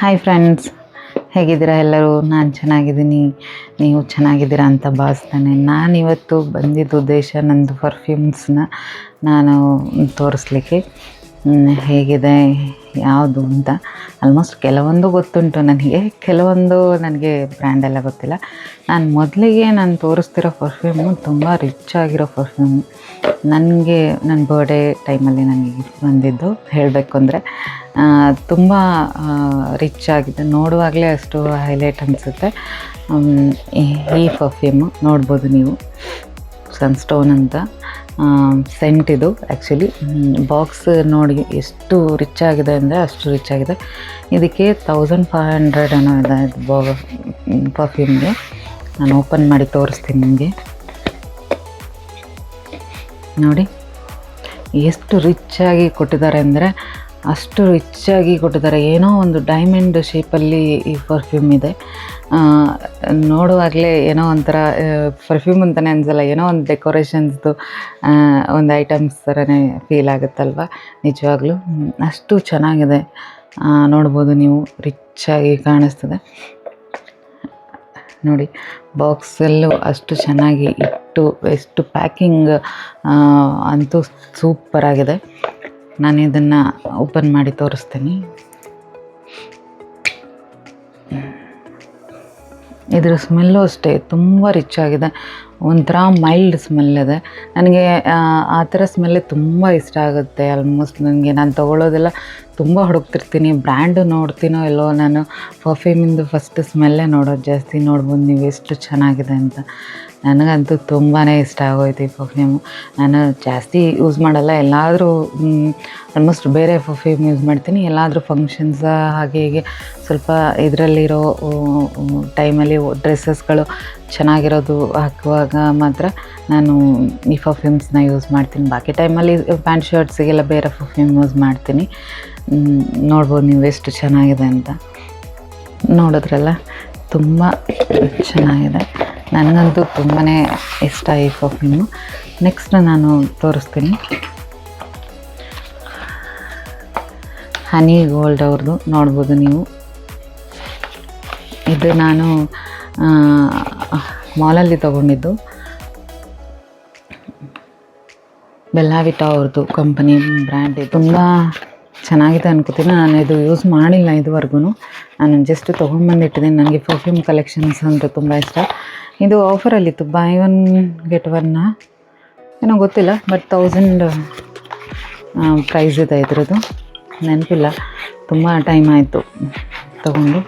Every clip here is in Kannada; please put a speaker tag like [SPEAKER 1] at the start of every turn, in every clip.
[SPEAKER 1] ಹಾಯ್ ಫ್ರೆಂಡ್ಸ್ ಹೇಗಿದ್ದೀರಾ ಎಲ್ಲರೂ? ನಾನು ಚೆನ್ನಾಗಿದ್ದೀನಿ. ನೀವು ಚೆನ್ನಾಗಿದ್ದೀರಾ ಅಂತ ಭಾವಿಸ್ತಾನೆ. ನಾನು ಇವತ್ತು ಬಂದಿದ್ದ ಉದ್ದೇಶ ನಂದು ಪರ್ಫ್ಯೂಮ್ಸ್ನ ನಾನು ತೋರಿಸ್ಲಿಕ್ಕೆ. ಹೇಗಿದೆ? ಯಾವುದು ಅಂತ? ಆಲ್ಮೋಸ್ಟ್ ಕೆಲವೊಂದು ಗೊತ್ತುಂಟು ನನಗೆ. ಕೆಲವೊಂದು ನನಗೆ ಬ್ರ್ಯಾಂಡೆಲ್ಲ ಗೊತ್ತಿಲ್ಲ. ನಾನು ಮೊದಲಿಗೆ ನಾನು ತೋರಿಸ್ತಿರೋ ಪರ್ಫ್ಯೂಮು ತುಂಬ ರಿಚ್ ಆಗಿರೋ ಪರ್ಫ್ಯೂಮ್ ನನಗೆ ನನ್ನ ಬರ್ಡೇ ಟೈಮಲ್ಲಿ ನನಗೆ ಗಿಫ್ಟ್ ಬಂದಿದ್ದು. ಹೇಳಬೇಕು ಅಂದರೆ ತುಂಬ ರಿಚ್ ಆಗಿದೆ ನೋಡುವಾಗಲೇ ಅಷ್ಟು ಹೈಲೈಟ್ ಅನಿಸುತ್ತೆ. ಈ ಪರ್ಫ್ಯೂಮು ನೋಡ್ಬೋದು ನೀವು. ಸನ್ಸ್ಟೋನ್ ಅಂತ. ಸೆಂಟ್ ಇದು ಆ್ಯಕ್ಚುಲಿ ಬಾಕ್ಸ್ ನೋಡಿ ಎಷ್ಟು ರಿಚ್ ಆಗಿದೆ ಅಂದರೆ ಅಷ್ಟು ರಿಚ್ ಆಗಿದೆ. ಇದಕ್ಕೆ ತೌಸಂಡ್ ಫೈವ್ ಹಂಡ್ರೆಡ್ ಏನೋ ಇದೆ ಬಾ ಪರ್ಫ್ಯೂಮ್ಗೆ ನಾನು ಓಪನ್ ಮಾಡಿ ತೋರಿಸ್ತೀನಿ ನಿಮಗೆ. ನೋಡಿ. ಎಷ್ಟು ರಿಚ್ ಆಗಿ ಕೊಟ್ಟಿದ್ದಾರೆ ಅಂದರೆ ಅಷ್ಟು ರಿಚ್ಚಾಗಿ ಕೊಟ್ಟಿದ್ದಾರೆ. ಏನೋ ಒಂದು ಡೈಮಂಡ್ ಶೇಪಲ್ಲಿ ಈ ಪರ್ಫ್ಯೂಮ್ ಇದೆ. ನೋಡುವಾಗಲೇ ಏನೋ ಒಂಥರ ಪರ್ಫ್ಯೂಮ್ ಅಂತಲೇ ಅನ್ಸಲ್ಲ, ಏನೋ ಒಂದು ಡೆಕೋರೇಷನ್ಸ್ದು ಒಂದು ಐಟಮ್ಸ್ ಥರನೇ ಫೀಲ್ ಆಗುತ್ತಲ್ವ? ನಿಜವಾಗ್ಲೂ ಅಷ್ಟು ಚೆನ್ನಾಗಿದೆ. ನೋಡ್ಬೋದು ನೀವು, ರಿಚ್ಚಾಗಿ ಕಾಣಿಸ್ತದೆ. ನೋಡಿ, ಬಾಕ್ಸಲ್ಲೂ ಅಷ್ಟು ಚೆನ್ನಾಗಿ ಇಟ್ಟು, ಎಷ್ಟು ಪ್ಯಾಕಿಂಗ್ ಅಂತೂ ಸೂಪರ್ ಆಗಿದೆ. ನಾನು ಇದನ್ನು ಓಪನ್ ಮಾಡಿ ತೋರಿಸ್ತೀನಿ. ಇದರ ಸ್ಮೆಲ್ಲು ಅಷ್ಟೇ ತುಂಬ ರಿಚ್ ಆಗಿದೆ. ಒಂಥರ ಮೈಲ್ಡ್ ಸ್ಮೆಲ್ ಇದೆ. ನನಗೆ ಆ, ಥರ ಸ್ಮೆಲ್ಲೇ ತುಂಬ ಇಷ್ಟ ಆಗುತ್ತೆ. ಆಲ್ಮೋಸ್ಟ್ ನನಗೆ ನಾನು ತೊಗೊಳ್ಳೋದೆಲ್ಲ ತುಂಬ ಹುಡುಕ್ತಿರ್ತೀನಿ. ಬ್ರ್ಯಾಂಡು ನೋಡ್ತೀನೋ ಎಲ್ಲೋ ನಾನು ಪರ್ಫ್ಯೂಮಿಂದು ಫಸ್ಟ್ ಸ್ಮೆಲ್ಲೇ ನೋಡೋದು ಜಾಸ್ತಿ. ನೋಡ್ಬೋದು ನೀವು ಎಷ್ಟು ಚೆನ್ನಾಗಿದೆ ಅಂತ. ನನಗಂತೂ ತುಂಬಾ ಇಷ್ಟ ಆಗೋಯ್ತು ಈ ಪರ್ಫ್ಯೂಮು ನಾನು ಜಾಸ್ತಿ ಯೂಸ್ ಮಾಡಲ್ಲ, ಎಲ್ಲಾದರೂ ಆಲ್ಮೋಸ್ಟ್ ಬೇರೆ ಪರ್ಫ್ಯೂಮ್ ಯೂಸ್ ಮಾಡ್ತೀನಿ. ಎಲ್ಲಾದರೂ ಫಂಕ್ಷನ್ಸ್ ಹಾಗೆ ಹೀಗೆ ಸ್ವಲ್ಪ ಇದರಲ್ಲಿರೋ ಟೈಮಲ್ಲಿ ಡ್ರೆಸ್ಸಸ್ಗಳು ಚೆನ್ನಾಗಿರೋದು ಹಾಕುವಾಗ ಮಾತ್ರ ನಾನು ಈ ಪರ್ಫ್ಯೂಮ್ಸ್ನ ಯೂಸ್ ಮಾಡ್ತೀನಿ. ಬಾಕಿ ಟೈಮಲ್ಲಿ ಪ್ಯಾಂಟ್ ಶರ್ಟ್ಸಿಗೆಲ್ಲ ಬೇರೆ ಪರ್ಫ್ಯೂಮ್ ಯೂಸ್ ಮಾಡ್ತೀನಿ. ನೋಡ್ಬೋದು ನೀವು ಎಷ್ಟು ಚೆನ್ನಾಗಿದೆ ಅಂತ. ನೋಡಿದ್ರಲ್ಲ, ತುಂಬ ಚೆನ್ನಾಗಿದೆ. ನನಗಂತೂ ತುಂಬಾ ಇಷ್ಟ ಈ ಪರ್ಫ್ಯೂಮು ನೆಕ್ಸ್ಟ್ ನಾನು ತೋರಿಸ್ತೀನಿ. ಹನಿ ಗೋಲ್ಡ್ ಅವ್ರದ್ದು ನೋಡ್ಬೋದು ನೀವು. ಇದು ನಾನು ಮಾಲಲ್ಲಿ ತಗೊಂಡಿದ್ದು. ಬೆಲ್ಲಾವಿಟಾ ಅವ್ರದ್ದು ಕಂಪನಿ ಬ್ರ್ಯಾಂಡ್ ತುಂಬ ಚೆನ್ನಾಗಿದೆ ಅನ್ಕೋತೀನಿ. ನಾನು ಇದು ಯೂಸ್ ಮಾಡಿಲ್ಲ ಇದುವರೆಗೂ ನಾನು ಜಸ್ಟ್ ತೊಗೊಂಡ್ಬಂದಿಟ್ಟಿದ್ದೀನಿ. ನನಗೆ ಪರ್ಫ್ಯೂಮ್ ಕಲೆಕ್ಷನ್ಸ್ ಅಂತ ತುಂಬ ಇಷ್ಟ. ಇದು ಆಫರಲ್ಲಿತ್ತು ಬೈ ಒನ್ ಗೆಟ್ ಒನ್ನ ಏನೋ ಗೊತ್ತಿಲ್ಲ ಬಟ್ ತೌಸಂಡ್ ಪ್ರೈಸ್ ಇದೆ ಇದ್ರದ್ದು. ನೆನಪಿಲ್ಲ, ತುಂಬ ಟೈಮ್ ಆಯಿತು ತಗೊಂಡು.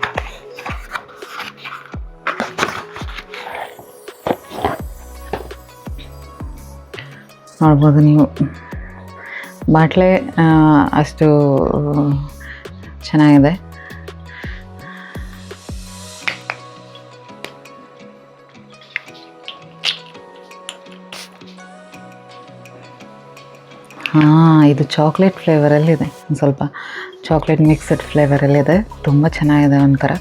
[SPEAKER 1] ನೋಡ್ಬೋದು ನೀವು. ಬಾಟ್ಲೆ ಅಷ್ಟು ಚೆನ್ನಾಗಿದೆ. ಇದು ಚಾಕ್ಲೇಟ್ ಫ್ಲೇವರಲ್ಲಿದೆ ಒಂದು ಸ್ವಲ್ಪ ಚಾಕ್ಲೇಟ್ ಮಿಕ್ಸ್ಡ್ ಫ್ಲೇವರಲ್ಲಿದೆ ತುಂಬ ಚೆನ್ನಾಗಿದೆ ಒಂಥರ.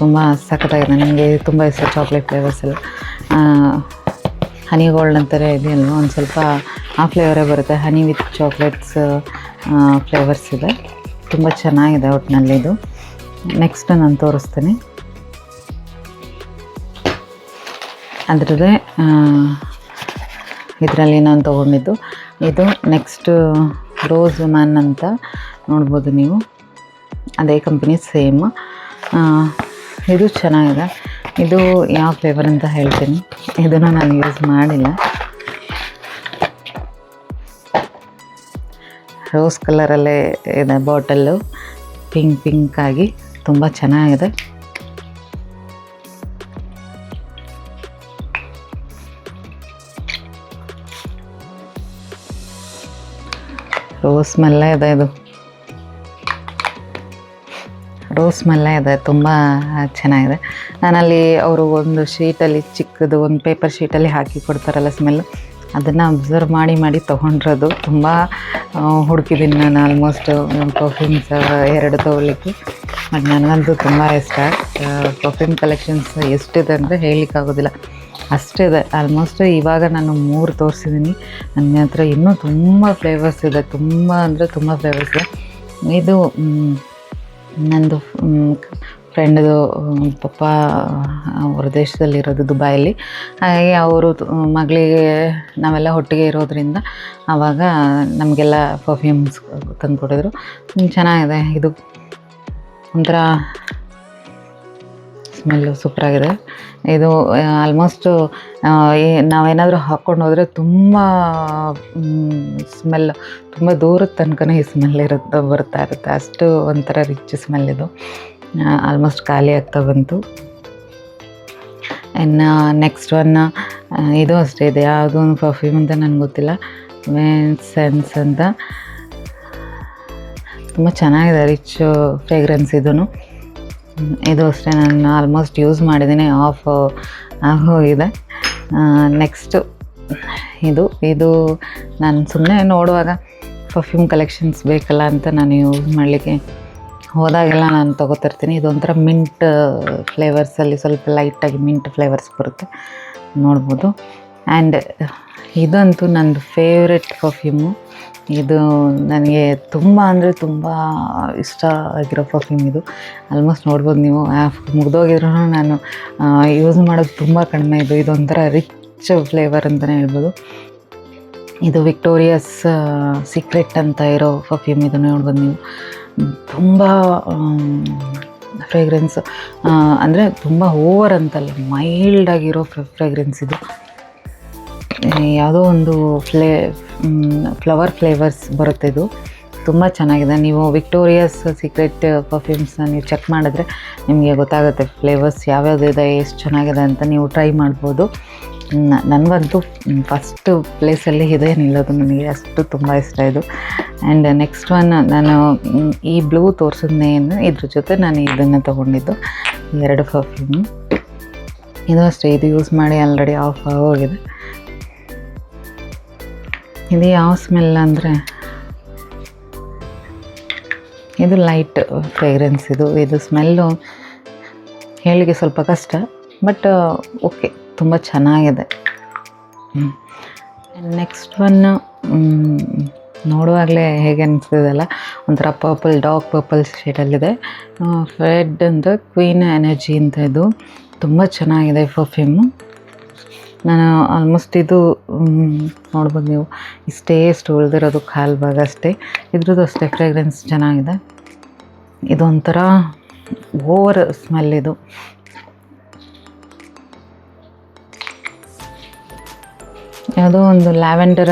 [SPEAKER 1] ತುಂಬ ಸಖತ್ತಾಗಿದೆ. ನನಗೆ ತುಂಬ ಇಷ್ಟ ಚಾಕ್ಲೇಟ್ ಫ್ಲೇವರ್ಸ್ ಎಲ್ಲ. ಹನಿ ಗೋಲ್ಡ್ ಅಂತಾರೆ ಇದೆಯಲ್ವ? ಒಂದು ಸ್ವಲ್ಪ ಆ ಫ್ಲೇವರೇ ಬರುತ್ತೆ. ಹನಿ ವಿತ್ ಚಾಕ್ಲೇಟ್ಸ್ ಫ್ಲೇವರ್ಸ್ ಇದೆ. ತುಂಬ ಚೆನ್ನಾಗಿದೆ ಒಟ್ಟಿನಲ್ಲಿ ಇದು. ನೆಕ್ಸ್ಟ್ ನಾನು ತೋರಿಸ್ತೀನಿ. ಅದರದ್ದೇ ಇದರಲ್ಲಿ ನಾನು ತೊಗೊಂಡಿದ್ದು. ಇದು ನೆಕ್ಸ್ಟ್ ರೋಸ್ ಮ್ಯಾನ್ ಅಂತ ನೋಡ್ಬೋದು ನೀವು. ಅದೇ ಕಂಪ್ನಿ ಸೇಮ್ ಇದು ಚೆನ್ನಾಗಿದೆ. ಇದು ಯಾವ ಫ್ಲೇವರ್ ಅಂತ ಹೇಳ್ತೀನಿ. ಇದನ್ನು ನಾನು ಯೂಸ್ ಮಾಡಿಲ್ಲ. ರೋಸ್ ಕಲರಲ್ಲೇ ಇದೆ ಬಾಟಲ್ಲು ಪಿಂಕ್ ಪಿಂಕ್ ಆಗಿ ತುಂಬ ಚೆನ್ನಾಗಿದೆ. ರೋಸ್ ಮಲ್ಲ ಇದೆ ಇದು. ರೋಸ್ ಮಲ್ಲ ಇದೆ, ತುಂಬ ಚೆನ್ನಾಗಿದೆ. ನಾನಲ್ಲಿ ಅವರು ಒಂದು ಶೀಟಲ್ಲಿ ಚಿಕ್ಕದು, ಒಂದು ಪೇಪರ್ ಶೀಟಲ್ಲಿ ಹಾಕಿ ಕೊಡ್ತಾರಲ್ಲ ಸ್ಮೆಲ್ಲು ಅದನ್ನು ಅಬ್ಸರ್ವ್ ಮಾಡಿ ಮಾಡಿ ತೊಗೊಂಡಿರೋದು ತುಂಬ ಹುಡುಕಿದ್ದೀನಿ ನಾನು ಆಲ್ಮೋಸ್ಟ್ ಪರ್ಫ್ಯೂಮ್ಸ್ ಎರಡು ತೊಗೊಳ್ಲಿಕ್ಕೆ ಬಟ್ ನನಗಂತೂ ತುಂಬ ಇಷ್ಟ ಪರ್ಫ್ಯೂಮ್ ಕಲೆಕ್ಷನ್ಸ್ ಎಷ್ಟಿದೆ ಅಂದರೆ ಹೇಳಲಿಕ್ಕಾಗೋದಿಲ್ಲ. ಅಷ್ಟಿದೆ ಆಲ್ಮೋಸ್ಟ್ ಇವಾಗ ನಾನು ಮೂರು ತೋರಿಸಿದ್ದೀನಿ ನನ್ನ ಹತ್ರ ಇನ್ನೂ ತುಂಬ ಫ್ಲೇವರ್ಸ್ ಇದೆ. ತುಂಬ ಅಂದರೆ ತುಂಬ ಫ್ಲೇವರ್ಸ್ ಇದೆ. ಇದು ನನ್ನದು ನಂದು ಫ್ರೆಂಡ್ದು ಪಪ್ಪ, ಅವ್ರ ದೇಶದಲ್ಲಿರೋದು ದುಬೈಯಲ್ಲಿ ಹಾಗಾಗಿ ಅವರು ಮಗಳಿಗೆ, ನಾವೆಲ್ಲ ಒಟ್ಟಿಗೆ ಇರೋದ್ರಿಂದ ಆವಾಗ ನಮಗೆಲ್ಲ ಪರ್ಫ್ಯೂಮ್ಸ್ ತಂದುಕೊಟ್ಟಿದ್ರು ಚೆನ್ನಾಗಿದೆ. ಇದು ಒಂಥರ ಸ್ಮೆಲ್ಲು ಸೂಪರಾಗಿದೆ ಇದು ಆಲ್ಮೋಸ್ಟು ನಾವೇನಾದರೂ ಹಾಕ್ಕೊಂಡು ಹೋದರೆ ತುಂಬ ಸ್ಮೆಲ್ ತುಂಬ ದೂರದ ತನಕನೇ ಈ ಸ್ಮೆಲ್ ಇರುತ್ತೆ, ಬರ್ತಾ ಇರುತ್ತೆ. ಅಷ್ಟು ಒಂಥರ ರಿಚ್ ಸ್ಮೆಲ್ ಇದು. ಆಲ್ಮೋಸ್ಟ್ ಖಾಲಿ ಆಗ್ತಾ ಬಂತು. ಇನ್ನು ನೆಕ್ಸ್ಟ್ ಒನ್ ಇದು ಅಷ್ಟೇ ಇದೆ. ಯಾವುದೋ ಒಂದು ಪರ್ಫ್ಯೂಮ್ ಅಂತ ನನಗೆ ಗೊತ್ತಿಲ್ಲ. ಸೆನ್ಸ್ ಅಂತ. ತುಂಬ ಚೆನ್ನಾಗಿದೆ ರಿಚ್ ಫ್ರೇಗ್ರೆನ್ಸ್ ಇದೂ ಇದು ಅಷ್ಟೇ, ನಾನು ಆಲ್ಮೋಸ್ಟ್ ಯೂಸ್ ಮಾಡಿದ್ದೀನಿ ಆಫ್ ಆಗೋಗಿದೆ ನೆಕ್ಸ್ಟು ಇದು ಇದು ನಾನು ಸುಮ್ಮನೆ ನೋಡುವಾಗ ಪರ್ಫ್ಯೂಮ್ ಕಲೆಕ್ಷನ್ಸ್ ಬೇಕಲ್ಲ ಅಂತ ನಾನು ಯೂಸ್ ಮಾಡಲಿಕ್ಕೆ ಹೋದಾಗೆಲ್ಲ ನಾನು ತೊಗೋತಿರ್ತೀನಿ. ಇದೊಂಥರ ಮಿಂಟ್ ಫ್ಲೇವರ್ಸಲ್ಲಿ ಸ್ವಲ್ಪ ಲೈಟಾಗಿ ಮಿಂಟ್ ಫ್ಲೇವರ್ಸ್ ಬರುತ್ತೆ. ನೋಡ್ಬೋದು. ಆ್ಯಂಡ್ ಇದಂತೂ ನಂದು ಫೇವ್ರೆಟ್ ಪರ್ಫ್ಯೂಮು ಇದು ನನಗೆ ತುಂಬ ಅಂದರೆ ತುಂಬ ಇಷ್ಟ ಆಗಿರೋ ಪರ್ಫ್ಯೂಮ್ ಇದು. ಆಲ್ಮೋಸ್ಟ್ ನೋಡ್ಬೋದು ನೀವು. ಮುಗ್ದೋಗಿದ್ರು ನಾನು ಯೂಸ್ ಮಾಡೋದು ತುಂಬ ಕಡಿಮೆ ಇದು. ಇದೊಂಥರ ರಿಚ್ ಫ್ಲೇವರ್ ಅಂತಲೇ ಹೇಳ್ಬೋದು. ಇದು ವಿಕ್ಟೋರಿಯಸ್ ಸೀಕ್ರೆಟ್ ಅಂತ ಇರೋ ಪರ್ಫ್ಯೂಮ್ ಇದನ್ನು ನೋಡ್ಬೋದು ನೀವು. ತುಂಬ ಫ್ರೇಗ್ರೆನ್ಸ್ ಅಂದರೆ ತುಂಬ ಓವರ್ ಅಂತಲ್ಲ ಮೈಲ್ಡ್ ಆಗಿರೋ ಫ್ರೇಗ್ರೆನ್ಸ್ ಇದು. ಯಾವುದೋ ಒಂದು ಫ್ಲೇ ಫ್ಲವರ್ ಫ್ಲೇವರ್ಸ್ ಬರುತ್ತೆ ಇದು. ತುಂಬ ಚೆನ್ನಾಗಿದೆ. ನೀವು ವಿಕ್ಟೋರಿಯಸ್ ಸೀಕ್ರೆಟ್ ಪರ್ಫ್ಯೂಮ್ಸ್ನ ನೀವು ಚೆಕ್ ಮಾಡಿದ್ರೆ ನಿಮಗೆ ಗೊತ್ತಾಗುತ್ತೆ ಫ್ಲೇವರ್ಸ್ ಯಾವ್ಯಾವುದಿದೆ ಎಷ್ಟು ಚೆನ್ನಾಗಿದೆ ಅಂತ ನೀವು ಟ್ರೈ ಮಾಡ್ಬೋದು. ನನಗಂತೂ ಫಸ್ಟ್ ಪ್ಲೇಸಲ್ಲಿ ಇದೆ ನಿಲ್ಲೋದು ನನಗೆ ಅಷ್ಟು ತುಂಬ ಇಷ್ಟ ಇದು. ಆ್ಯಂಡ್ ನೆಕ್ಸ್ಟ್ ಒನ್ ನಾನು ಈ ಬ್ಲೂ ತೋರಿಸಿದ್ನೇನು ಇದ್ರ ಜೊತೆ ನಾನು ಇದನ್ನು ತೊಗೊಂಡಿದ್ದು. ಎರಡು ಪರ್ಫ್ಯೂಮು ಇದು ಅಷ್ಟೇ, ಇದು ಯೂಸ್ ಮಾಡಿ ಆಲ್ರೆಡಿ ಆಫ್ ಆಗೋಗಿದೆ. ಇದು ಯಾವ ಸ್ಮೆಲ್ ಅಂದರೆ? ಇದು ಲೈಟ್ ಫ್ರೇಗ್ರೆನ್ಸ್ ಇದು. ಇದು ಸ್ಮೆಲ್ಲು ಹೇಳಿಗೆ ಸ್ವಲ್ಪ ಕಷ್ಟ ಬಟ್ ಓಕೆ ತುಂಬ ಚೆನ್ನಾಗಿದೆ. ನೆಕ್ಸ್ಟ್ ಒನ್ ನೋಡುವಾಗಲೇ ಹೇಗೆ ಅನಿಸ್ತದಲ್ಲ ಒಂಥರ ಪರ್ಪಲ್ ಡಾರ್ಕ್ ಪರ್ಪಲ್ ಶೇಡಲ್ಲಿದೆ ಫ್ರೆಡ್ ಅಂತ ಕ್ವೀನ್ ಎನರ್ಜಿ ಅಂತ ಇದು. ತುಂಬ ಚೆನ್ನಾಗಿದೆ ಪರ್ಫ್ಯೂಮು ನಾನು ಆಲ್ಮೋಸ್ಟ್ ಇದು ನೋಡ್ಬೋದು ನೀವು. ಇಷ್ಟೇ ಎಷ್ಟು ಉಳಿದಿರೋದು ಕಾಲು ಭಾಗ ಅಷ್ಟೇ. ಇದ್ರದ್ದು ಅಷ್ಟೇ ಫ್ರೇಗ್ರೆನ್ಸ್ ಚೆನ್ನಾಗಿದೆ. ಇದೊಂಥರ ಓವರ್ ಸ್ಮೆಲ್ ಇದು. ಯಾವುದೋ ಒಂದು ಲ್ಯಾವೆಂಡರ್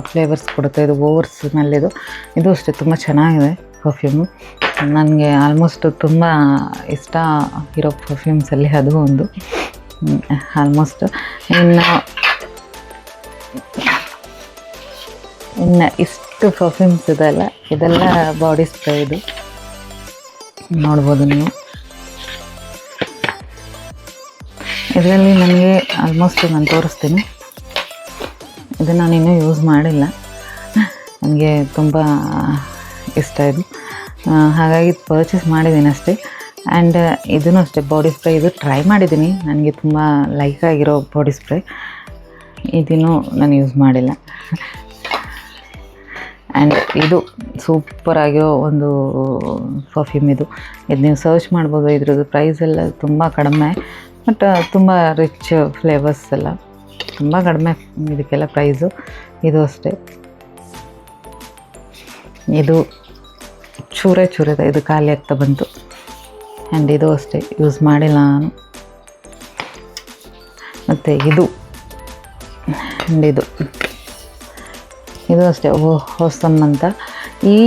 [SPEAKER 1] ಫ್ಲೇವರ್ಸ್ ಕೊಡುತ್ತೆ. ಇದು ಓವರ್ ಸ್ಮೆಲ್ ಇದು. ಇದು ಅಷ್ಟೇ, ತುಂಬ ಚೆನ್ನಾಗಿದೆ ಪರ್ಫ್ಯೂಮು ನನಗೆ ಆಲ್ಮೋಸ್ಟ್ ತುಂಬ ಇಷ್ಟ ಇರೋ ಪರ್ಫ್ಯೂಮ್ಸಲ್ಲಿ ಅದು ಒಂದು. ಆಲ್ಮೋಸ್ಟ್ ಇನ್ನು ಇನ್ನು ಇಷ್ಟು ಪರ್ಫ್ಯೂಮ್ಸ್ ಇದೆಲ್ಲ ಇದೆಲ್ಲ ಬಾಡಿ ಸ್ಪ್ರೇ ಇದು. ನೋಡ್ಬೋದು ನೀವು. ಇದರಲ್ಲಿ ನನಗೆ ಆಲ್ಮೋಸ್ಟ್ ನಾನು ತೋರಿಸ್ತೀನಿ. ಇದು ನಾನು ಇನ್ನೂ ಯೂಸ್ ಮಾಡಿಲ್ಲ. ನನಗೆ ತುಂಬ ಇಷ್ಟ ಇದು. ಹಾಗಾಗಿ ಪರ್ಚೇಸ್ ಮಾಡಿದ್ದೀನಿ ಅಷ್ಟೇ ಆ್ಯಂಡ್ ಇದೂ ಅಷ್ಟೇ ಬಾಡಿ ಸ್ಪ್ರೇ ಇದು ಟ್ರೈ ಮಾಡಿದ್ದೀನಿ. ನನಗೆ ತುಂಬ ಲೈಕ್ ಆಗಿರೋ ಬಾಡಿ ಸ್ಪ್ರೇ ಇದನ್ನು ನಾನು ಯೂಸ್ ಮಾಡಿಲ್ಲ. ಆ್ಯಂಡ್ ಇದು ಸೂಪರ್ ಆಗಿರೋ ಒಂದು ಪರ್ಫ್ಯೂಮ್ ಇದು. ಇದು ನೀವು ಸರ್ಚ್ ಮಾಡ್ಬೋದು, ಇದ್ರದ್ದು ಪ್ರೈಸ್ ಎಲ್ಲ ತುಂಬ ಕಡಿಮೆ. ಬಟ್ ತುಂಬ ರಿಚ್ ಫ್ಲೇವರ್ಸ್ ಎಲ್ಲ. ತುಂಬ ಕಡಿಮೆ ಇದಕ್ಕೆಲ್ಲ ಪ್ರೈಸು ಇದು ಅಷ್ಟೇ. ಇದು ಚೂರೇ ಚೂರದ ಇದು ಖಾಲಿ ಆಗ್ತಾ ಬಂತು. ಆ್ಯಂಡ್ ಇದು ಅಷ್ಟೇ ಯೂಸ್ ಮಾಡಿಲ್ಲ ನಾನು. ಮತ್ತು ಇದು. ಆ್ಯಂಡ್ ಇದು. ಇದು ಅಷ್ಟೇ ಹೊಸಮ್ ಅಂತ. ಈ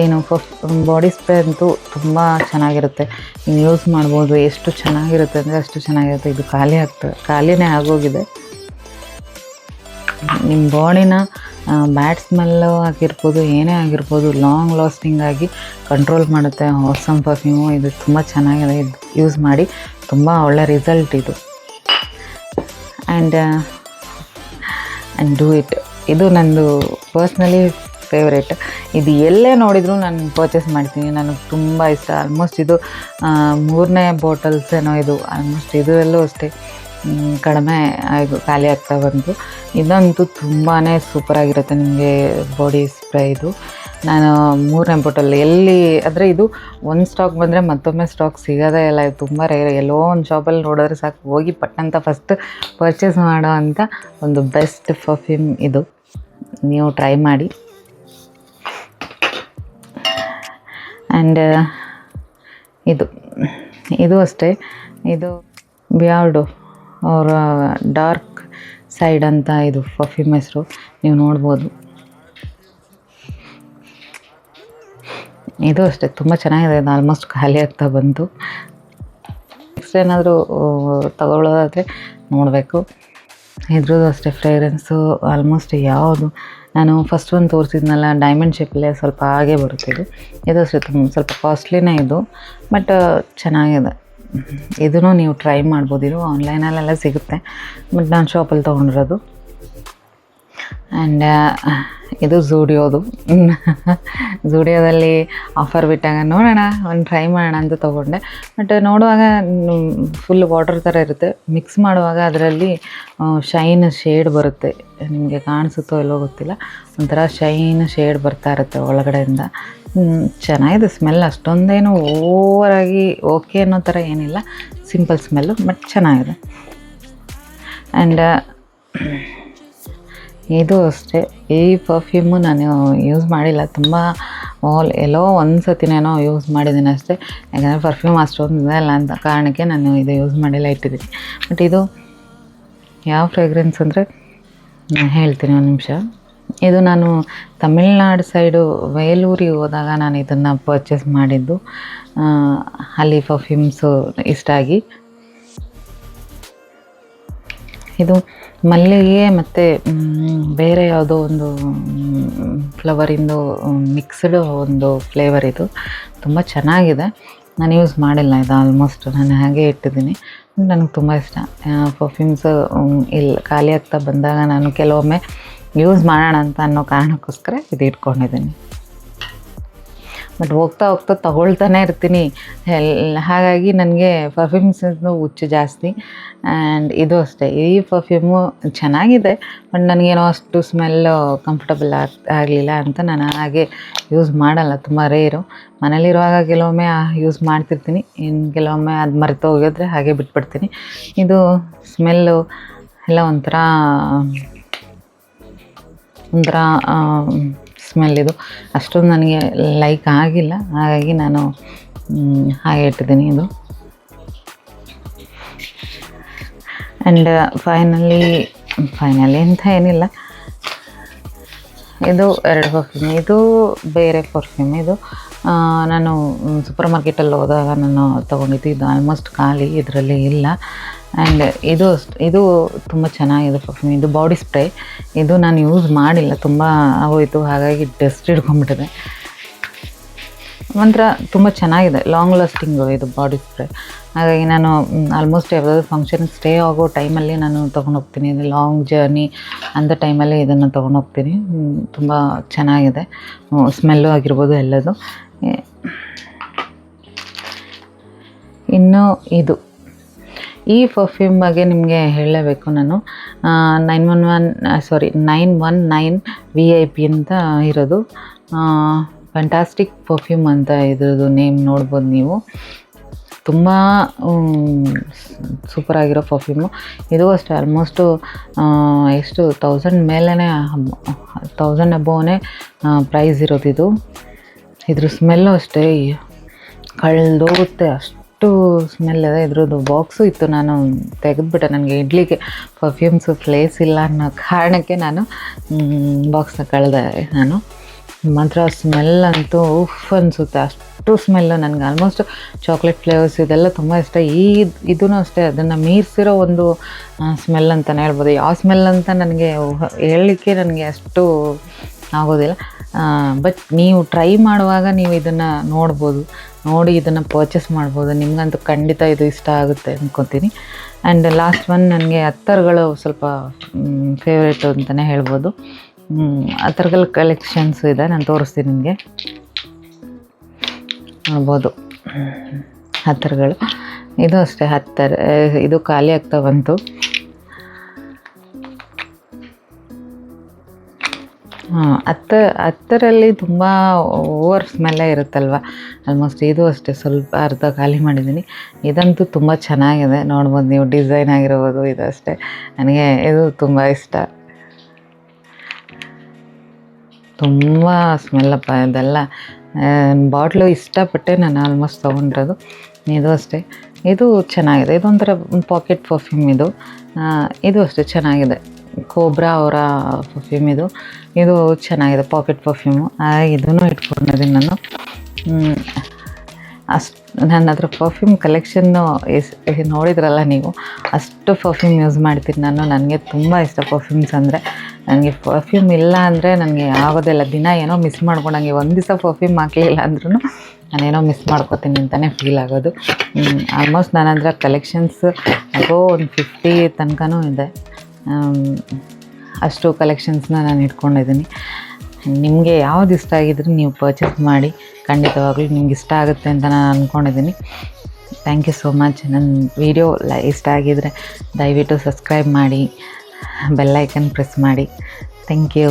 [SPEAKER 1] ಏನು ಏನು ಬಾಡಿ ಸ್ಪ್ರೇ ಅಂತೂ ತುಂಬ ಚೆನ್ನಾಗಿರುತ್ತೆ. ನೀವು ಯೂಸ್ ಮಾಡ್ಬೋದು, ಎಷ್ಟು ಚೆನ್ನಾಗಿರುತ್ತೆ ಅಂದರೆ ಅಷ್ಟು ಚೆನ್ನಾಗಿರುತ್ತೆ. ಇದು ಖಾಲಿ ಆಗ್ತದೆ, ಖಾಲಿನೇ ಆಗೋಗಿದೆ. ನಿಮ್ಮ ಬಾಡಿನ ಬ್ಯಾಡ್ ಸ್ಮೆಲ್ಲು ಆಗಿರ್ಬೋದು, ಏನೇ ಆಗಿರ್ಬೋದು ಲಾಂಗ್ ಲಾಸ್ಟಿಂಗ್ ಆಗಿ ಕಂಟ್ರೋಲ್ ಮಾಡುತ್ತೆ. ಹೊಸಮ್ ಪರ್ಫ್ಯೂಮು ಇದು ತುಂಬ ಚೆನ್ನಾಗಿದೆ. ಇದು ಯೂಸ್ ಮಾಡಿ ತುಂಬ ಒಳ್ಳೆ ರಿಸಲ್ಟ್ ಇದು. ಆ್ಯಂಡ್ ಆ್ಯಂಡ್ ಡೂ ಇಟ್ ಇದು ನಂದು ಪರ್ಸ್ನಲಿ ಫೇವ್ರೇಟ್ ಇದು ಎಲ್ಲೇ ನೋಡಿದರೂ ನಾನು ಪರ್ಚೇಸ್ ಮಾಡ್ತೀನಿ. ನನಗೆ ತುಂಬ ಇಷ್ಟ. ಆಲ್ಮೋಸ್ಟ್ ಇದು ಮೂರನೇ ಬಾಟಲ್ಸ್ ಏನೋ ಇದು. ಆಲ್ಮೋಸ್ಟ್ ಇದು ಎಲ್ಲೂ ಅಷ್ಟೇ. ಕಡಿಮೆ ಆಗಿ ಖಾಲಿ ಆಗ್ತಾ ಬಂತು ಇದಂತೂ ತುಂಬಾ ಸೂಪರಾಗಿರುತ್ತೆ ನಿಮಗೆ ಬಾಡಿ ಸ್ಪ್ರೇ ಇದು. ನಾನು ಮೂರನೇ ಬಾಟಲ್ ಎಲ್ಲಿ ಅಂದರೆ ಇದು ಒಂದು ಸ್ಟಾಕ್ ಬಂದರೆ ಮತ್ತೊಮ್ಮೆ ಸ್ಟಾಕ್ ಸಿಗೋದೇ ಇಲ್ಲ. ಇದು ತುಂಬ ರೇರ್ ಎಲ್ಲೋ ಒಂದು ಶಾಪಲ್ಲಿ ನೋಡಿದ್ರೆ ಸಾಕು. ಹೋಗಿ ಪಟ್ಟಂತ ಫಸ್ಟ್ ಪರ್ಚೇಸ್ ಮಾಡೋ ಅಂಥ ಒಂದು ಬೆಸ್ಟ್ ಪರ್ಫ್ಯೂಮ್ ಇದು. ನೀವು ಟ್ರೈ ಮಾಡಿ. ಆ್ಯಂಡ್ ಇದು ಇದು ಅಷ್ಟೇ. ಇದು ಬಿಯಾರ್ಡು ಅವರ ಡಾರ್ಕ್ ಸೈಡ್ ಅಂತ ಇದು ಪರ್ಫ್ಯೂಮ್ ಹೆಸರು, ನೀವು ನೋಡ್ಬೋದು. ಇದು ಅಷ್ಟೇ, ತುಂಬ ಚೆನ್ನಾಗಿದೆ, ಇದು ಆಲ್ಮೋಸ್ಟ್ ಖಾಲಿ ಆಗ್ತಾ ಬಂತು ನೆಕ್ಸ್ಟ್ ಏನಾದರೂ ತಗೊಳ್ಳೋದಾದರೆ ನೋಡಬೇಕು. ಇದ್ರದ್ದು ಅಷ್ಟೇ ಫ್ರೇಗ್ರೆನ್ಸು ಆಲ್ಮೋಸ್ಟ್ ಯಾವುದು. ನಾನು ಫಸ್ಟ್ ಒಂದು ತೋರಿಸಿದ್ನಲ್ಲ ಡೈಮಂಡ್ ಶೇಪಲ್ಲೇ ಸ್ವಲ್ಪ ಹಾಗೆ ಬರುತ್ತೆ ಇದು. ಇದು ಅಷ್ಟೇ, ತುಂಬ, ಸ್ವಲ್ಪ ಕಾಸ್ಟ್ಲಿನೇ ಇದು ಬಟ್ ಚೆನ್ನಾಗಿದೆ. ಇದನ್ನು ನೀವು ಟ್ರೈ ಮಾಡ್ಬೋದಿರೋ ಆನ್ಲೈನಲ್ಲೆಲ್ಲ ಸಿಗುತ್ತೆ. ಬಟ್ ನಾನು ಶಾಪಲ್ಲಿ ತೊಗೊಂಡಿರೋದು. ಆ್ಯಂಡ್ ಇದು ಝೂಡಿಯೋದು ಝೂಡಿಯೋದಲ್ಲಿ ಆಫರ್ ಬಿಟ್ಟಾಗ ನೋಡೋಣ, ಒಂದು ಟ್ರೈ ಮಾಡೋಣ ಅಂತ ತೊಗೊಂಡೆ. ಬಟ್ ನೋಡುವಾಗ ಫುಲ್ ವಾಟರ್ ಥರ ಇರುತ್ತೆ. ಮಿಕ್ಸ್ ಮಾಡುವಾಗ ಅದರಲ್ಲಿ ಶೈನ್ ಶೇಡ್ ಬರುತ್ತೆ. ನಿಮಗೆ ಕಾಣಿಸುತ್ತೋ ಇಲ್ಲೋ ಗೊತ್ತಿಲ್ಲ. ಒಂಥರ ಶೈನ್ ಶೇಡ್ ಬರ್ತಾ ಇರುತ್ತೆ ಒಳಗಡೆಯಿಂದ. ಚೆನ್ನಾಗಿದೆ ಸ್ಮೆಲ್ ಅಷ್ಟೊಂದೇನು ಓವರಾಗಿ ಓಕೆ ಅನ್ನೋ ಥರ ಏನಿಲ್ಲ. ಸಿಂಪಲ್ ಸ್ಮೆಲ್ಲು ಬಟ್ ಚೆನ್ನಾಗಿದೆ. ಆ್ಯಂಡ್ ಇದು ಅಷ್ಟೇ. ಈ ಪರ್ಫ್ಯೂಮು ನಾನು ಯೂಸ್ ಮಾಡಿಲ್ಲ. ತುಂಬ ಆಲ್ ಎಲ್ಲೋ ಒಂದು ಸತಿನೇನೋ ಯೂಸ್ ಮಾಡಿದ್ದೀನಿ ಅಷ್ಟೇ. ಯಾಕಂದರೆ ಪರ್ಫ್ಯೂಮ್ ಅಷ್ಟೊಂದು ಇಲ್ಲ ಅಂತ ಕಾರಣಕ್ಕೆ ನಾನು ಇದು ಯೂಸ್ ಮಾಡಿಲ್ಲ ಇಟ್ಟಿದ್ದೀನಿ. ಬಟ್ ಇದು ಯಾವ ಫ್ರೇಗ್ರೆನ್ಸ್ ಅಂದರೆ ಹೇಳ್ತೀನಿ ಒಂದು ನಿಮಿಷ. ಇದು ನಾನು ತಮಿಳ್ನಾಡು ಸೈಡು ವೇಲೂರಿಗೆ ಹೋದಾಗ ನಾನು ಇದನ್ನು ಪರ್ಚೇಸ್ ಮಾಡಿದ್ದು. ಅಲ್ಲಿ ಪರ್ಫ್ಯೂಮ್ಸು ಇಷ್ಟ ಆಗಿ. ಇದು ಮಲ್ಲಿಗೆ ಮತ್ತು ಬೇರೆ ಯಾವುದೋ ಒಂದು ಫ್ಲವರಿಂದು ಮಿಕ್ಸ್ಡ್ ಒಂದು ಫ್ಲೇವರ್ ಇದು. ತುಂಬ ಚೆನ್ನಾಗಿದೆ. ನಾನು ಯೂಸ್ ಮಾಡಿಲ್ಲ ಇದು ಆಲ್ಮೋಸ್ಟ್ ನಾನು ಹಾಗೆ ಇಟ್ಟಿದ್ದೀನಿ. ನನಗೆ ತುಂಬ ಇಷ್ಟ. ಪರ್ಫ್ಯೂಮ್ಸ್ ಇಲ್ಲ ಖಾಲಿ ಆಗ್ತಾ ಬಂದಾಗ ನಾನು ಕೆಲವೊಮ್ಮೆ ಯೂಸ್ ಮಾಡೋಣ ಅಂತ ಅನ್ನೋ ಕಾರಣಕ್ಕೋಸ್ಕರ ಇದು ಇಟ್ಕೊಂಡಿದ್ದೀನಿ. ಬಟ್ ಹೋಗ್ತಾ ಹೋಗ್ತಾ ತಗೊಳ್ತಾನೆ ಇರ್ತೀನಿ. ಎಲ್ ಹಾಗಾಗಿ ನನಗೆ ಪರ್ಫ್ಯೂಮ್ಸ್ ಹುಚ್ಚು ಜಾಸ್ತಿ. ಆ್ಯಂಡ್ ಇದು ಅಷ್ಟೇ. ಈ ಪರ್ಫ್ಯೂಮು ಚೆನ್ನಾಗಿದೆ. ಬಟ್ ನನಗೇನೋ ಅಷ್ಟು ಸ್ಮೆಲ್ಲು ಕಂಫರ್ಟಬಲ್ ಆಗ್, ಆಗಲಿಲ್ಲ ಅಂತ ನಾನು ಹಾಗೆ ಯೂಸ್ ಮಾಡಲ್ಲ. ತುಂಬ ರೇರು ಮನೇಲಿರುವಾಗ ಕೆಲವೊಮ್ಮೆ ಯೂಸ್ ಮಾಡ್ತಿರ್ತೀನಿ. ಇನ್ನು ಕೆಲವೊಮ್ಮೆ ಅದು ಮರೆತು ಹೋಗಿದ್ರೆ ಹಾಗೆ ಬಿಟ್ಬಿಡ್ತೀನಿ. ಇದು ಸ್ಮೆಲ್ಲು ಎಲ್ಲ ಒಂಥರ ಒಂಥರ ಸ್ಮೆಲ್ ಇದು. ಅಷ್ಟೊಂದು ನನಗೆ ಲೈಕ್ ಆಗಿಲ್ಲ. ಹಾಗಾಗಿ ನಾನು ಹಾಗೆ ಇಟ್ಟಿದ್ದೀನಿ ಇದು. ಆ್ಯಂಡ್ ಫೈನಲಿ ಫೈನಲಿ ಅಂತ ಏನಿಲ್ಲ. ಇದು ಎರಡು ಪರ್ಫ್ಯೂಮ್ ಇದು ಬೇರೆ ಪರ್ಫ್ಯೂಮ್ ಇದು. ನಾನು ಸೂಪರ್ ಮಾರ್ಕೆಟಲ್ಲಿ ಹೋದಾಗ ನಾನು ತೊಗೊಂಡಿದ್ದು ಇದು ಆಲ್ಮೋಸ್ಟ್ ಖಾಲಿ. ಇದರಲ್ಲಿ ಇಲ್ಲ. ಆ್ಯಂಡ್ ಇದು ಇದು ತುಂಬ ಚೆನ್ನಾಗಿದೆ ಪರ್ಫ್ಯೂಮ್ ಇದು ಬಾಡಿ ಸ್ಪ್ರೇ ಇದು ನಾನು ಯೂಸ್ ಮಾಡಿಲ್ಲ. ತುಂಬ ಹೋಯಿತು ಹಾಗಾಗಿ ಡಸ್ಟ್ ಹಿಡ್ಕೊಂಬಿಟ್ಟಿದೆ ಒಂಥರ ತುಂಬ ಚೆನ್ನಾಗಿದೆ. ಲಾಂಗ್ ಲಾಸ್ಟಿಂಗು ಇದು ಬಾಡಿ ಸ್ಪ್ರೇ ಹಾಗಾಗಿ ನಾನು ಆಲ್ಮೋಸ್ಟ್ ಯಾವುದಾದ್ರು ಫಂಕ್ಷನ್ ಸ್ಟೇ ಆಗೋ ಟೈಮಲ್ಲಿ ನಾನು ತೊಗೊಂಡೋಗ್ತೀನಿ ಲಾಂಗ್ ಜರ್ನಿ ಅಂಥ ಟೈಮಲ್ಲಿ ಇದನ್ನು ತೊಗೊಂಡೋಗ್ತೀನಿ ತುಂಬ ಚೆನ್ನಾಗಿದೆ. ಸ್ಮೆಲ್ಲು ಆಗಿರ್ಬೋದು ಎಲ್ಲದು. ಇನ್ನು ಇದು. ಈ ಪರ್ಫ್ಯೂಮ್ ಬಗ್ಗೆ ನಿಮಗೆ ಹೇಳಲೇಬೇಕು ನಾನು. Nine one one sorry nine one nine V I P ಅಂತ ಇರೋದು. ಫ್ಯಾಂಟಾಸ್ಟಿಕ್ ಪರ್ಫ್ಯೂಮ್ ಅಂತ ಇದ್ರದ್ದು ನೇಮ್ ನೋಡ್ಬೋದು ನೀವು. ತುಂಬ ಸೂಪರ್ ಆಗಿರೋ ಪರ್ಫ್ಯೂಮು ಇದು ಅಷ್ಟೇ ಆಲ್ಮೋಸ್ಟು ಎಷ್ಟು ತೌಸಂಡ್ ಮೇಲೇ ತೌಸಂಡ್ ಅಬೋನೇ ಪ್ರೈಸ್ ಇರೋದಿದು ಇದ್ರ ಸ್ಮೆಲ್ಲು ಅಷ್ಟೇ, ಕಳ್ದೋಗುತ್ತೆ ಅಷ್ಟು. ಸ್ಮೆಲ್ ಅದ ಇದ್ರದ್ದು ಬಾಕ್ಸು ಇತ್ತು. ನಾನು ತೆಗೆದುಬಿಟ್ಟೆ. ನನಗೆ ಇಡ್ಲಿಗೆ ಪರ್ಫ್ಯೂಮ್ಸು ಪ್ಲೇಸ್ ಇಲ್ಲ ಅನ್ನೋ ಕಾರಣಕ್ಕೆ ನಾನು ಬಾಕ್ಸ್ನ ಕಳೆದೆ ನಾನು. ಮಾತ್ರ ಸ್ಮೆಲ್ ಅಂತೂ ಉಫ್ ಅನಿಸುತ್ತೆ. ಅಷ್ಟು ಸ್ಮೆಲ್ಲು ನನಗೆ. ಆಲ್ಮೋಸ್ಟ್ ಚಾಕ್ಲೇಟ್ ಫ್ಲೇವರ್ಸ್ ಇದೆಲ್ಲ ತುಂಬ ಇಷ್ಟ. ಈ ಇದೂ ಅಷ್ಟೇ. ಅದನ್ನು ಮೀರಿಸಿರೋ ಒಂದು ಸ್ಮೆಲ್ ಅಂತಲೇ ಹೇಳ್ಬೋದು. ಯಾವ ಸ್ಮೆಲ್ ಅಂತ ನನಗೆ ಹೇಳಲಿಕ್ಕೆ ನನಗೆ ಅಷ್ಟು ಆಗೋದಿಲ್ಲ. ಬಟ್ ನೀವು ಟ್ರೈ ಮಾಡುವಾಗ ನೀವು ಇದನ್ನು ನೋಡ್ಬೋದು. ನೋಡಿ ಇದನ್ನು ಪರ್ಚೇಸ್ ಮಾಡ್ಬೋದು. ನಿಮಗಂತೂ ಖಂಡಿತ ಇದು ಇಷ್ಟ ಆಗುತ್ತೆ ಅಂದ್ಕೊತೀನಿ ಆ್ಯಂಡ್ ಲಾಸ್ಟ್ ಒನ್ ನನಗೆ ಅತ್ತರ್ಗಳು ಸ್ವಲ್ಪ ಫೇವ್ರೇಟು ಅಂತಲೇ ಹೇಳ್ಬೋದು. ಅತ್ತರ್ಗಳ ಕಲೆಕ್ಷನ್ಸ್ ಇದೆ, ನಾನು ತೋರಿಸ್ತೀನಿ ನಿಮಗೆ. ನೋಡ್ಬೋದು. ಹತ್ತರ್ಗಳು. ಇದು ಅಷ್ಟೇ, ಹತ್ತರ, ಇದು ಖಾಲಿ ಆಗ್ತಾ ಬಂತು. ಹತ್ತ, ಹತ್ತರಲ್ಲಿ ತುಂಬ ಓವರ್ ಸ್ಮೆಲ್ಲೇ ಇರುತ್ತಲ್ವ? ಆಲ್ಮೋಸ್ಟ್ ಇದು ಅಷ್ಟೇ, ಸ್ವಲ್ಪ ಅರ್ಧ ಖಾಲಿ ಮಾಡಿದ್ದೀನಿ. ಇದಂತೂ ತುಂಬ ಚೆನ್ನಾಗಿದೆ. ನೋಡ್ಬೋದು ನೀವು ಡಿಸೈನ್ ಆಗಿರ್ಬೋದು ಇದು ಅಷ್ಟೇ ನನಗೆ ಇದು ತುಂಬ ಇಷ್ಟ. ತುಂಬ ಸ್ಮೆಲ್ಲಪ್ಪ ಇದೆಲ್ಲ. ಬಾಟ್ಲು ಇಷ್ಟಪಟ್ಟೆ ನಾನು ಆಲ್ಮೋಸ್ಟ್ ತೊಗೊಂಡಿರೋದು. ಇದು ಅಷ್ಟೇ. ಇದು ಚೆನ್ನಾಗಿದೆ. ಇದೊಂಥರ ಪಾಕೆಟ್ ಪರ್ಫ್ಯೂಮ್ ಇದು. ಇದು ಅಷ್ಟೇ ಚೆನ್ನಾಗಿದೆ. ಕೋಬ್ರಾ ಅವರ ಪರ್ಫ್ಯೂಮ್ ಇದು. ಇದು ಚೆನ್ನಾಗಿದೆ ಪಾಕೆಟ್ ಪರ್ಫ್ಯೂಮು ಇದನ್ನು ಇಟ್ಕೊಂಡಿದ್ದೀನಿ ನಾನು. ಅಷ್ಟು ನನ್ನ ಹತ್ರ ಪರ್ಫ್ಯೂಮ್ ಕಲೆಕ್ಷನ್ನು ಎಸ್ ನೋಡಿದ್ರಲ್ಲ ನೀವು? ಅಷ್ಟು ಪರ್ಫ್ಯೂಮ್ ಯೂಸ್ ಮಾಡ್ತೀನಿ ನಾನು. ನನಗೆ ತುಂಬ ಇಷ್ಟ ಪರ್ಫ್ಯೂಮ್ಸ್ ಅಂದರೆ. ನನಗೆ ಪರ್ಫ್ಯೂಮ್ ಇಲ್ಲ ಅಂದರೆ ನನಗೆ ಆಗೋದಿಲ್ಲ. ದಿನ ಏನೋ ಮಿಸ್ ಮಾಡ್ಕೊಂಡಂಗೆ ಒಂದು ದಿವಸ ಪರ್ಫ್ಯೂಮ್ ಹಾಕಲಿಲ್ಲ ಅಂದ್ರೂ ನಾನೇನೋ ಮಿಸ್ ಮಾಡ್ಕೋತೀನಿ ಅಂತಲೇ ಫೀಲ್ ಆಗೋದು. ಆಲ್ಮೋಸ್ಟ್ ನನ್ನ ಕಲೆಕ್ಷನ್ಸ್ ಅಗೋ ಒಂದು ಫಿಫ್ಟಿ ತನಕನೂ ಇದೆ. ಅಷ್ಟು ಕಲೆಕ್ಷನ್ಸ್ನ ನಾನು ಇಟ್ಕೊಂಡಿದ್ದೀನಿ. ನಿಮಗೆ ಯಾವ್ದು ಇಷ್ಟ ಆಗಿದ್ರೆ ನೀವು ಪರ್ಚೇಸ್ ಮಾಡಿ, ಖಂಡಿತವಾಗ್ಲೂ ನಿಮ್ಗೆ ಇಷ್ಟ ಆಗುತ್ತೆ ಅಂತ ನಾನು ಅಂದ್ಕೊಂಡಿದ್ದೀನಿ ಥ್ಯಾಂಕ್ ಯು ಸೋ ಮಚ್ ನನ್ನ ವಿಡಿಯೋ ಇಷ್ಟ ಆಗಿದರೆ ದಯವಿಟ್ಟು ಸಬ್ಸ್ಕ್ರೈಬ್ ಮಾಡಿ ಬೆಲ್ಲೈಕನ್ ಪ್ರೆಸ್ ಮಾಡಿ. Thank you